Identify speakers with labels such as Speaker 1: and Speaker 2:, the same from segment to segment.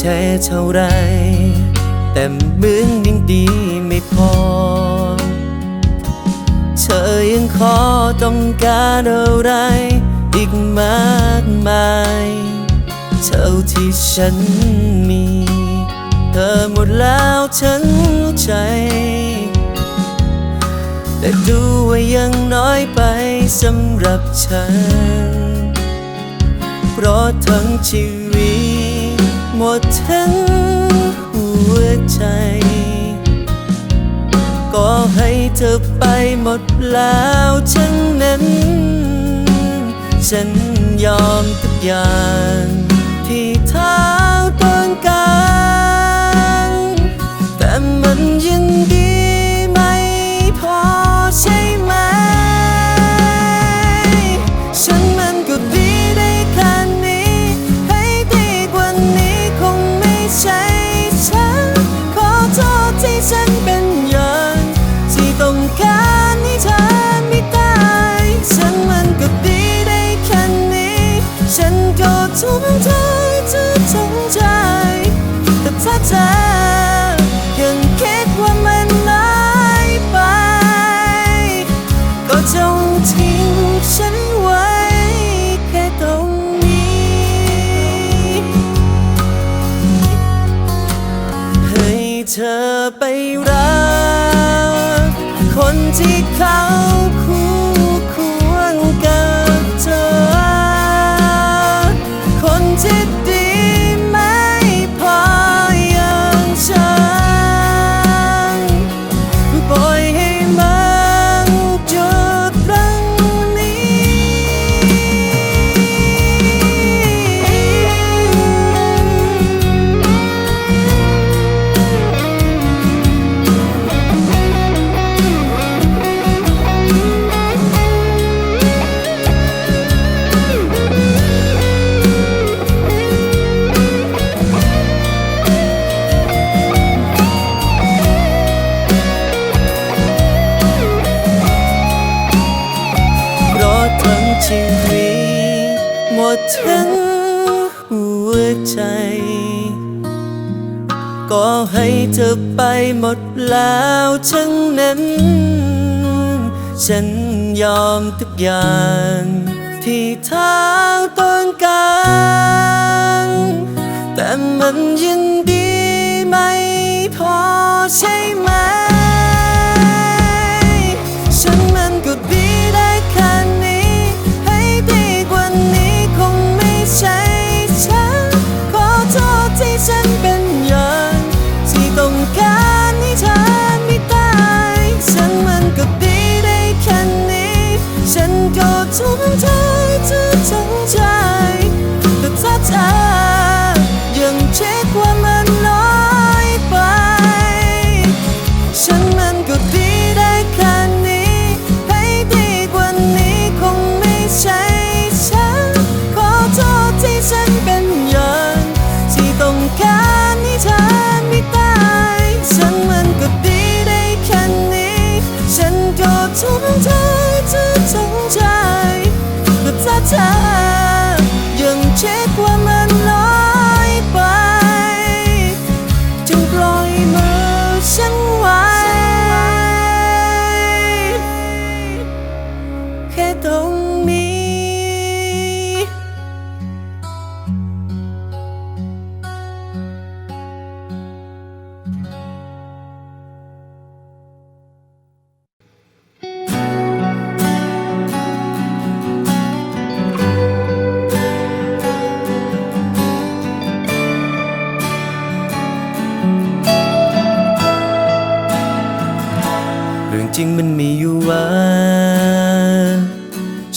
Speaker 1: แชร์เท่าไร แต่เหมือนยังดีไม่พอ เธอยังขอต้องการอะไร อีกมากมายเท่าที่ฉันมี เธอหมดแล้วทั้ใจ แต่ดูว่ายังน้อยไปสำหรับฉัน เพราะทั้งชีวิต หมดทั้งหัวใจ ก็ให้เธอไปหมดแล้วทั้งนั้น ฉันยอมทุกอย่างที่เธอต้องการ แต่มันยังดี ก็ทุ่ แล้วทั้งนั้น ฉันยอมทุกอย่างที่เท้าต้องการ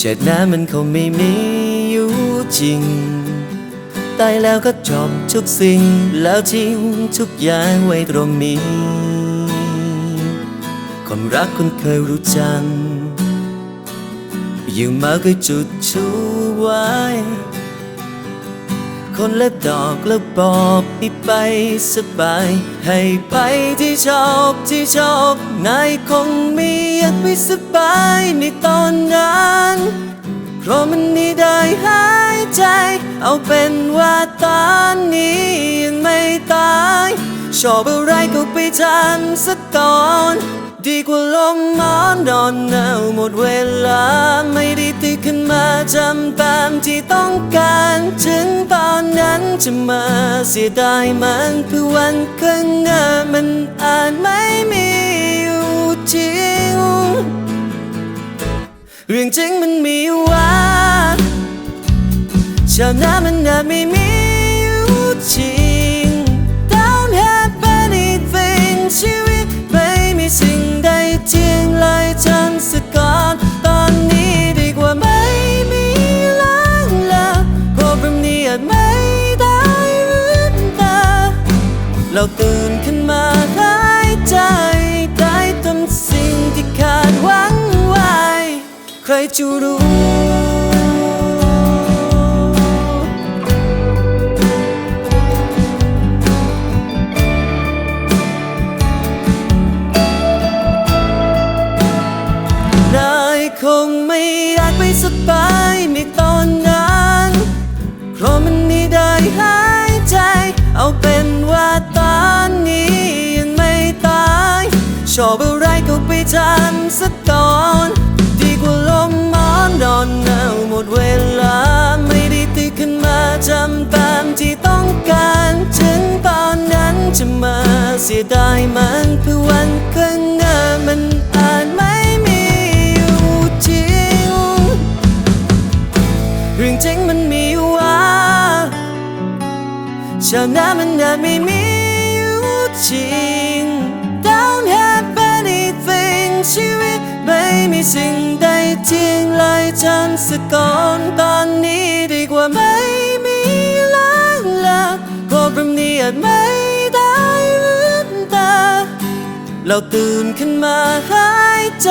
Speaker 1: เฉดหน้ามันคงไม่มีอยู่จริง ตายแล้วก็จบทุกสิ่ง แล้วทิ้งทุกอย่างไว้ตรงนี้ ความรักคนเคยรู้จักอยู่มาก็จุดชูไว้ คนละดอกแล้วบอกให้ไปสบาย ให้ไปที่โชคที่โชคนายคงไม่อยากไปสบายในตอนนั้นเพราะมันนี่ได้หายใจ เอาเป็นว่าตอนนี้ยังไม่ตาย ชอบอะไรก็ไปทำสักก่อน ดีกว่าลมหมอนนอนหนาวหมดเวลา ไม่ได้ตื่นขึ้นมาจำตามที่ต้องการ ถึงตอนนั้นจะมาเสียดายมันเพื่อวันข้างหน้ามันอาจไม่มีอยู่จริง เรื่องจริงมันมีว่าชาวนามันอาจไม่มี เราตื่นขึ้นมาหายใจได้ทำสิ่งที่ขาดหวังไว้ ใครจะรู้ ชอบอะไรก็ไปทำสักก่อน ดีกว่าลมมอนนอนหนาวหมดเวลา ไม่ได้ตื่นขึ้นมาจำตามที่ต้องการ ถึงตอนนั้นจะมาเสียดายมันเพื่อวันข้างหน้ามันอาจไม่มีอยู่จริง เรื่องจริงมันมีว่าชาวนามันอาจไม่มี สิ่งใดทิ้งเลยฉันสก่อนตอนนี้ดีกว่าไม่มีล้างลาเพราะแบบนี้อาจไม่ได้ลืมตา เราตื่นขึ้นมาหายใจ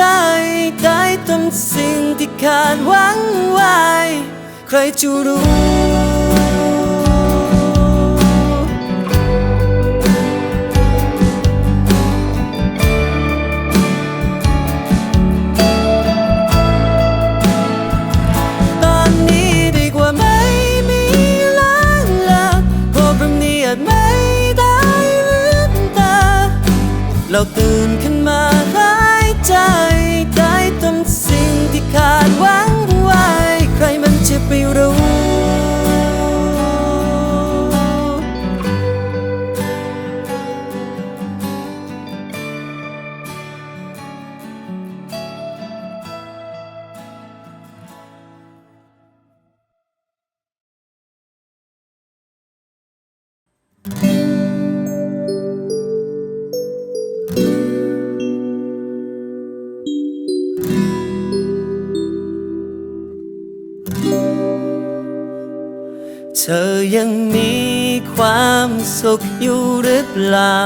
Speaker 1: ได้ทำสิ่งที่ขาดหวังไว้ ใครจะรู้ เราตื่นขึ้นมาหายใจได้ทำสิ่งที่ขาดไว้ ยังมีความสุขอยู่หรือเปล่า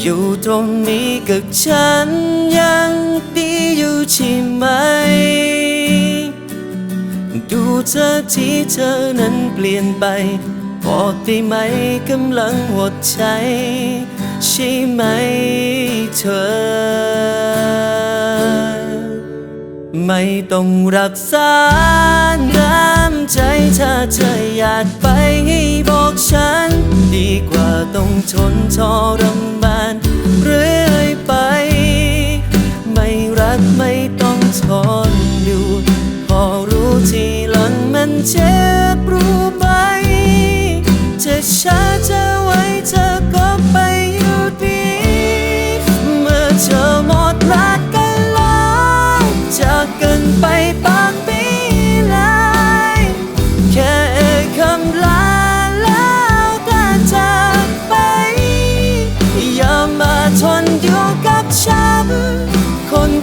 Speaker 1: อยู่ตรงนี้กับฉันยังดีอยู่ใช่ไหม ดูเธอที่เธอนั้นเปลี่ยนไปบอกได้ไหมกำลังหดใจ ใช่ไหมเธอ ไม่ต้องรักษาน้ำ ใจถ้าเธออยากไปให้บอกฉัน ดีกว่าต้องทนทรมานเรื่อยไป ไม่รักไม่ต้องทนอยู่ พอรู้ทีหลังมันเจ็บ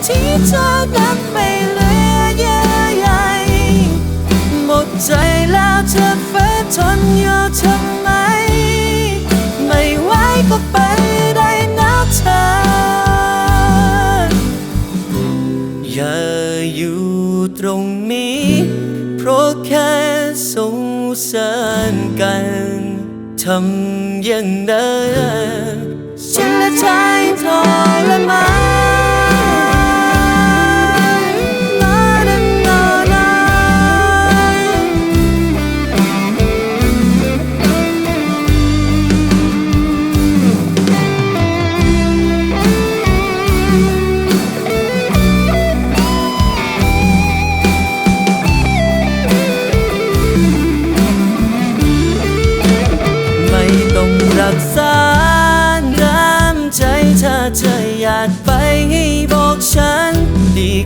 Speaker 1: ที่เธอนั้นไม่เหลือเยื่อใยหมดใจแล้วเธอฝืนทนอยู่ทำไม ไม่ไหวก็ไปได้นะเธอ อย่าอยู่ตรงนี้ เพราะแค่สงสารกันทำอย่างนั้นฉันและใจทรมาน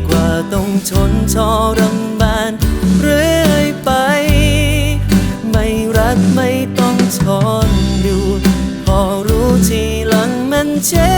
Speaker 1: กว่าต้องทนทรมานเรื่อยไป ไม่รักไม่ต้องทนดูพอรู้ทีหลังมันเจ็บ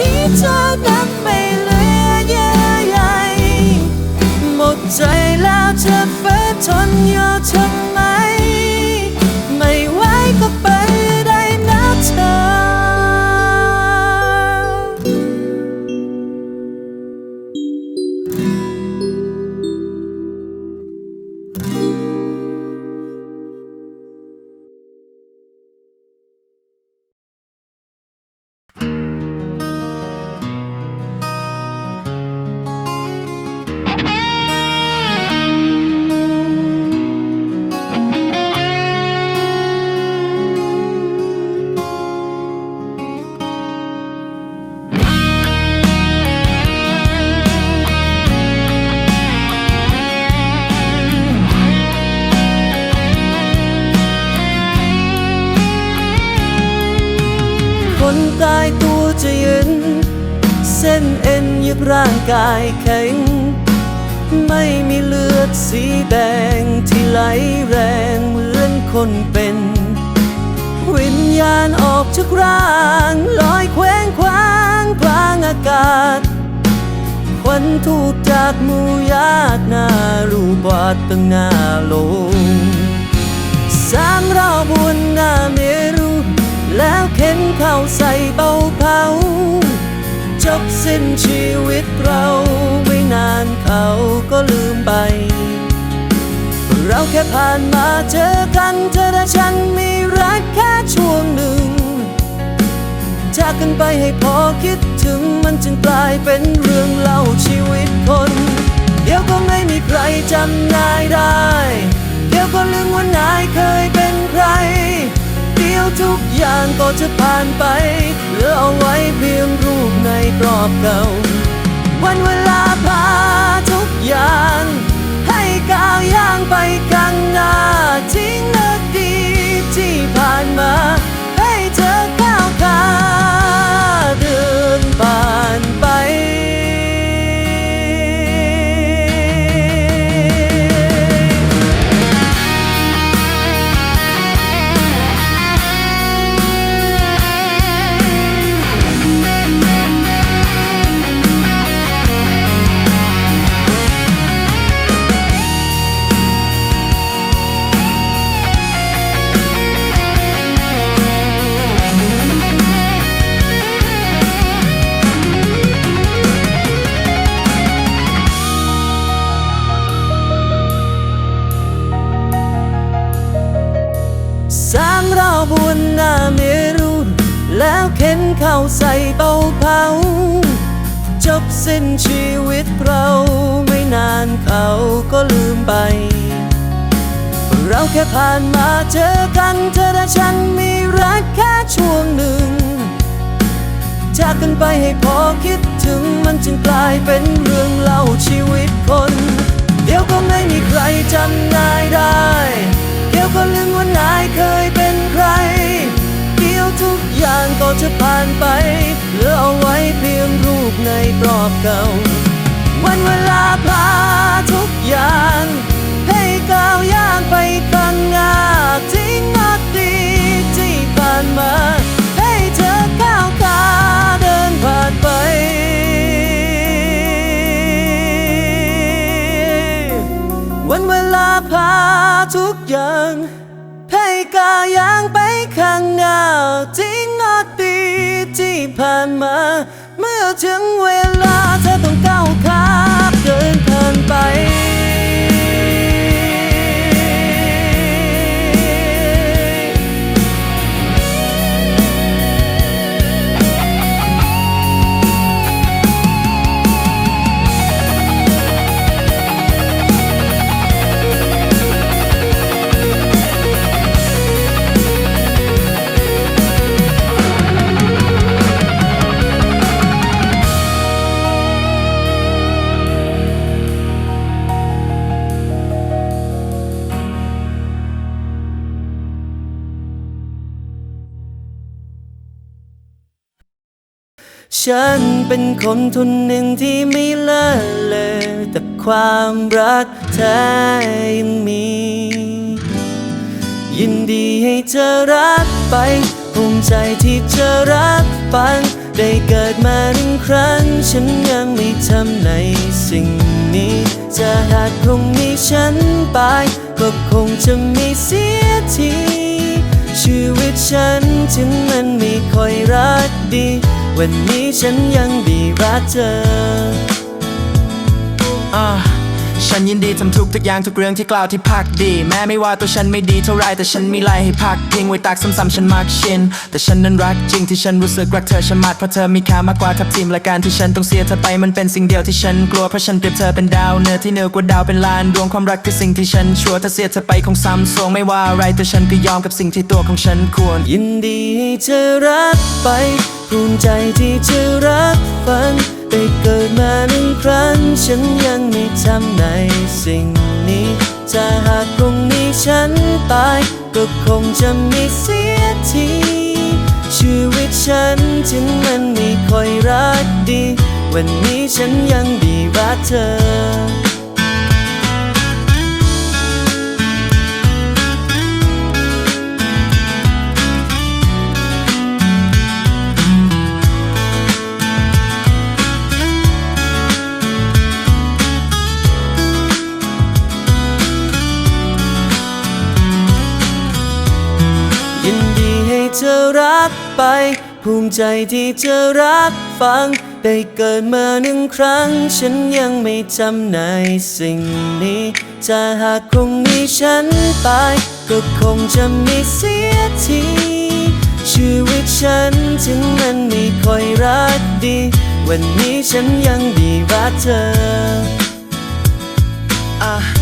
Speaker 1: คนที่เธอนั้นไม่เหลือเนตายตัวจะยืนเส้นเอ็นยึดร่างกายแข็ง ไม่มีเลือดสีแดงที่ไหลแรงเหมือนคนเป็น วิญญาณออกจากร่างลอยแขวงคว้างกลางอากาศควันทูบจากมูญาติหน้ารูปวาดตั้งหน้าลงสร้างเราบนหน้าเมรุ แล้วเข็นเขาใส่เบาเผาจบสิ้นชีวิตเราไม่นานเขาก็ลืมไป เราแค่ผ่านมาเจอกันเธอและฉันมีรักแค่ช่วงหนึ่ง จากกันไปให้พอคิดถึงมันจึงกลายเป็นเรื่องเล่าชีวิตคน เดี๋ยวก็ไม่มีใครจำนายได้ เดี๋ยวก็ลืมว่านายเคยเป็นใคร เดี๋ยวทุก อย่างก็จะผ่านไป เหลือเอาไว้เพียงรูปในกรอบเก่า วันเวลาพาทุกอย่าง ให้ก้าวย่างไปข้างหน้าทิ้งอดีตที่ผ่านมา ไป เราแค่ผ่านมาเจอกันเธอและฉันมีรักแค่ช่วงหนึ่ง จากกันไปให้พอคิดถึงมันจึงกลายเป็นเรื่องเล่าชีวิตคน เดี๋ยวก็ไม่มีใครจำนายได้ เดี๋ยวก็ลืมว่านายเคยเป็นใคร เดี๋ยวทุกอย่างก็จะผ่านไปเหลือเอาไว้เพียงรูปในกรอบเก่า วันเวลาพาทุกอย่าง ให้ก้าวย่างไปข้างหน้าทิ้งอดีตที่ผ่านมา ให้เธอก้าวขาเดินผ่านไป วันเวลาพาทุกอย่างให้ก้าวยางไปข้างหน้าทิ้งอดีตที่ผ่านมา เมื่อถึงเวลาเธอต้องก้าวขาเดินผ่านไป ฉันเป็นคนทุนหนึ่งที่ไม่เลิศเลย แต่ความรักแท้ยังมี ยินดีให้เธอรักไป ภูมิใจที่เธอรักฟังได้เกิดมาหนึ่งครั้ง ฉันยังไม่ทำในสิ่งนี้จะหากพรุ่งนี้ฉันไป ก็คงจะไม่เสียที ชีวิตฉันถึงมันไม่ค่อยรักดี วันนี้ฉันยังดีรักเธอ
Speaker 2: อ่า ฉันยินดีทำทุกทุกอย่างทุกเรื่องที่กล่าวที่พักดี แม้ไม่ว่าตัวฉันไม่ดีเท่าไรแต่ฉันมีไรให้พักพิงไว้ตากซ้ำๆฉันมักชิน แต่ฉันนั้นรักจริงที่ฉันรู้สึกรักเธอชะมัดเพราะเธอมีค่ามากกว่าทับทิมและการที่ฉันต้องเสียเธอไปมันเป็นสิ่งเดียวที่ฉันกลัวเพราะฉันเปรียบเธอเป็นดาวเหนือที่เหนือกว่าดาวเป็นล้านดวงความรักคือสิ่งที่ฉันชัวร์ถ้าเสียเธอไปคงซ้ำซวงไม่ว่าอะไรแต่ฉันก็ยอมกับสิ่งที่ตัวของฉันควร
Speaker 1: ยินดีให้เธอรักไปภูมิใจที่เธอรักฟัง ได้เกิดมาหนึ่งครั้ง ฉันยังไม่ทำในสิ่งนี้จะหากพรุ่งนี้ฉันตาย ก็คงจะไม่เสียที ชีวิตฉันถึงมันไม่ค่อยรักดี วันนี้ฉันยังดีรักเธอ ไป ภูมิใจที่เธอรักฟัง ได้เกิดมาหนึ่งครั้ง ฉันยังไม่จำในสิ่งนี้จะหากพรุ่งนี้ฉันตายก็คงจะไม่เสียทีชีวิตฉันถึงมันไม่ค่อยรักดี วันนี้ฉันยังดีรักเธอ
Speaker 2: อะ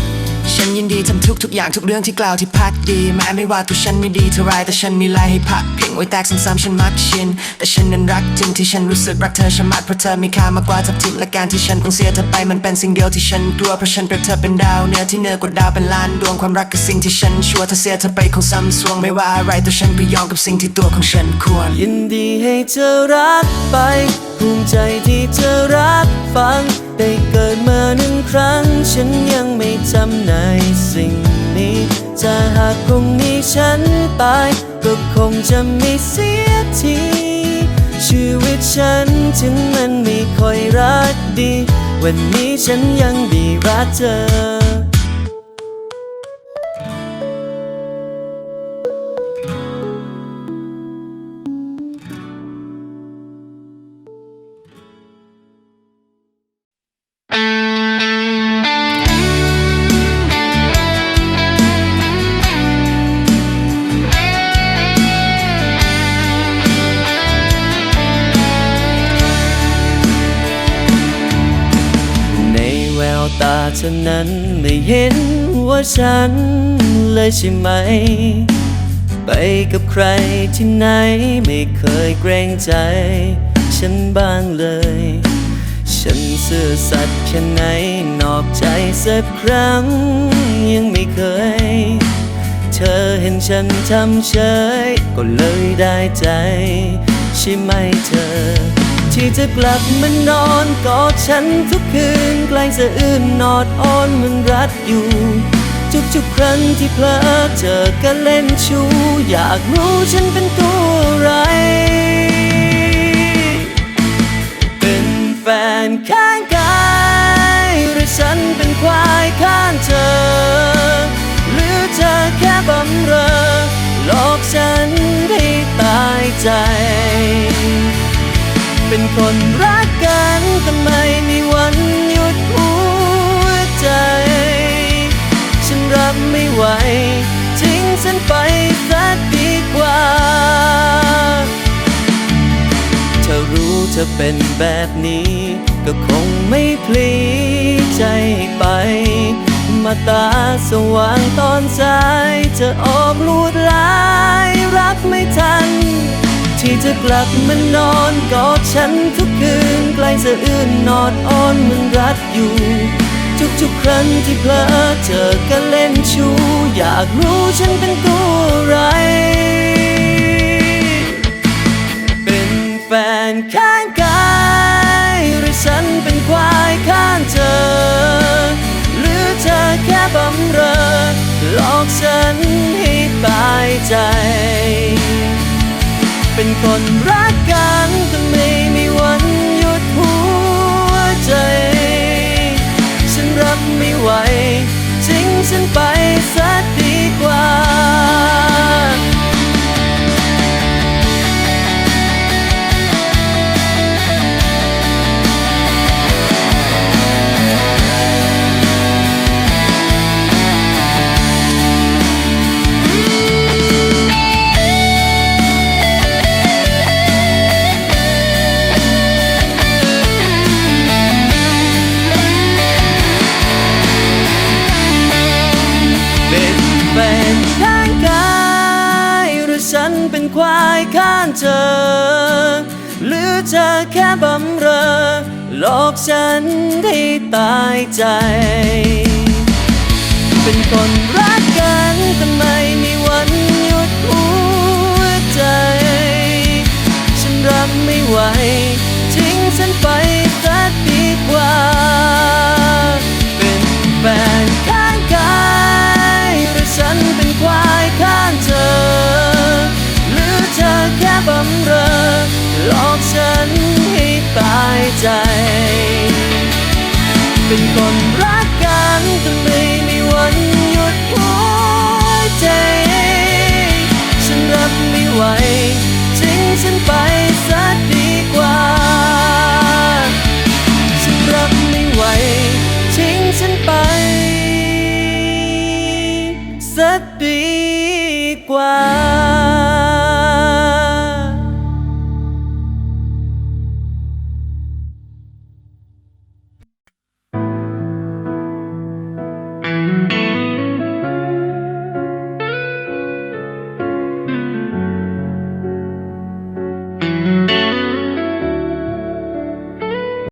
Speaker 2: ยินดีทำทุกทุกอย่างทุกเรื่องที่กล่าวที่พักดีแม้ไม่ว่าตัวฉันไม่ดีเท่าไรแต่ฉันมีไรให้พักพิงไว้แตกซ้ำๆฉันมักชินแต่ฉันนั้นรักจริงที่ฉันรู้สึกรักเธอชะมัดเพราะเธอมีค่ามากกว่าทับทิมและการที่ฉันต้องเสียเธอไปมันเป็นสิ่งเดียวที่ฉันกลัวเพราะฉันเปรียบเธอเป็นดาวเหนือที่เหนือกว่าดาวเป็นล้านดวงความรักคือสิ่งที่ฉันชัวร์ถ้าเสียเธอไปคงซ้ำซวงไม่ว่าอะไรแต่ฉันก็ยอมกับสิ่งที่ตัวของฉันควร
Speaker 1: ยินดีให้เธอรักไปภูมิใจที่เธอรักฟังได้เกิดมาหนึ่งครั้ง ฉันยังไม่จำในสิ่งนี้จะหากพรุ่งนี้ฉันตายก็คงจะไม่เสียทีชีวิตฉันถึงมันไม่ค่อยรักดี วันนี้ฉันยังดีรักเธอ ฉันเลยใช่ไหม ไปกับใครที่ไหนไม่เคยเกรงใจ ฉันบ้างเลย ฉันซื่อสัตย์แค่ไหนนอกใจสักครั้งยังไม่เคย เธอเห็นฉันทำเฉยก็เลยได้ใจ ใช่ไหมเธอที่จะกลับมานอนกอดฉันทุกคืน ใกล้สะอื้นนอดอ้อนมันรัดอยู่ จุกๆครั้งที่เพลอเจอก็เล่นชู้อยากรู้ฉันเป็นตัวอะไร เป็นแฟนข้างกายหรือฉันเป็นควายข้างเธอ หรือเธอแค่บำเรอหลอกฉันให้ตายใจ เป็นคนรักกันทำไมมีวัน ไม่ไหว ทิ้งฉันไปสักดีกว่าเธอรู้เธอเป็นแบบนี้ ก็คงไม่พลีใจไป มาตาสว่างตอนสายจะออกลูดลายรับไม่ทัน ที่จะกลับมานอนกอดฉันทุกคืนใกล้สะอื้นนอดอ้อนมันรัดอยู่ ทุกครั้งที่เพลอเจอกันเล่นชูอยากรู้ฉันเป็นตัวอะไร เป็นแฟนข้างกายหรือฉันเป็นควายข้างเธอ หรือเธอแค่บำเรอหลอกฉันให้ตายใจ เป็นคนรักางเธอ หรือเธอแค่บำเรอหลอกฉันให้ตายใจ เป็นคนรักกันทำไมมีวันหยุดหัวใจ ฉันรับไม่ไหว ตายใจ เป็นคนรักกันจนไม่